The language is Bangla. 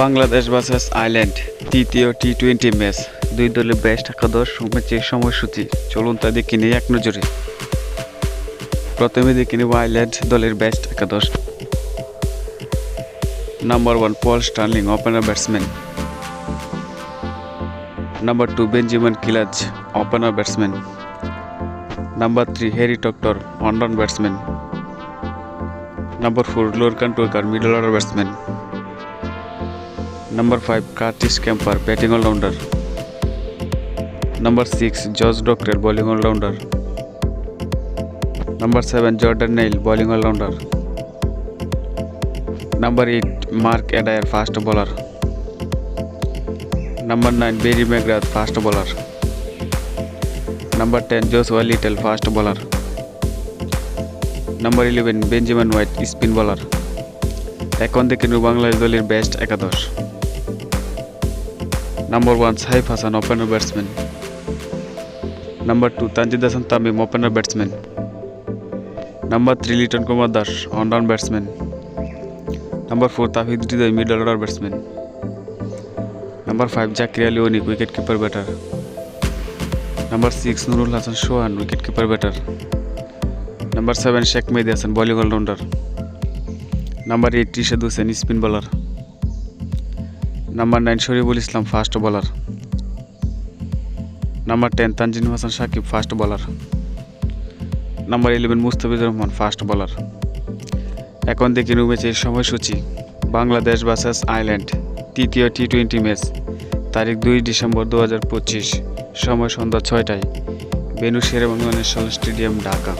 বাংলাদেশ ভার্সেস আইল্যান্ড তৃতীয় টি টোয়েন্টি ম্যাচ দুই দলের বেস্ট একাদশ ম্যাচের সময়সূচি। চলুন তা দেখে নিই এক নজরে। প্রথমে দেখে নেব আইল্যান্ড দলের বেস্ট একাদশ। Number one Paul Stirling opener batsman number two Benjamin কিলাজ opener batsman number three Harry Tector one down batsman number four Lorcan Tucker middle order batsman Number 5 Curtis Kemper batting all-rounder. Number 6 Josh Dockrell bowling all-rounder. Number 7 Jordan Neil bowling all-rounder. Number 8 Mark Adair fast bowler. Number 9 Barry McGrath fast bowler. Number 10 Joshua Little fast bowler. Number 11 Benjamin White spin bowler. এখন দেখে নেব বাংলাদেশ দলের বেস্ট একাদশ number one Saif Hasan opener batsman number two Tanzid Hasan Tamim opener batsman number three Liton Kumar Das one down batsman number four Towhid Hridoy middle order batsman number five Jaker Ali Anik wicket keeper batter number six Nurul Hasan Sohan wicket keeper batter number seven Sheikh Mehedi Hasan bowling all rounder number eight Rishad Hossain spin bowler number nine Shoriful Islam fast bowler number ten Tanzim Hasan Shakib fast bowler number eleven Mustafizur Rahman fast bowler এখন দেখে নেব ম্যাচের সময়সূচি। বাংলাদেশ ভার্সেস আইল্যান্ড তৃতীয় টি টোয়েন্টি ম্যাচ তারিখ দুই ডিসেম্বর দু হাজার পঁচিশ, সময় সন্ধ্যা ছয়টায়। বেনু শেরে স্টেডিয়াম, ঢাকা।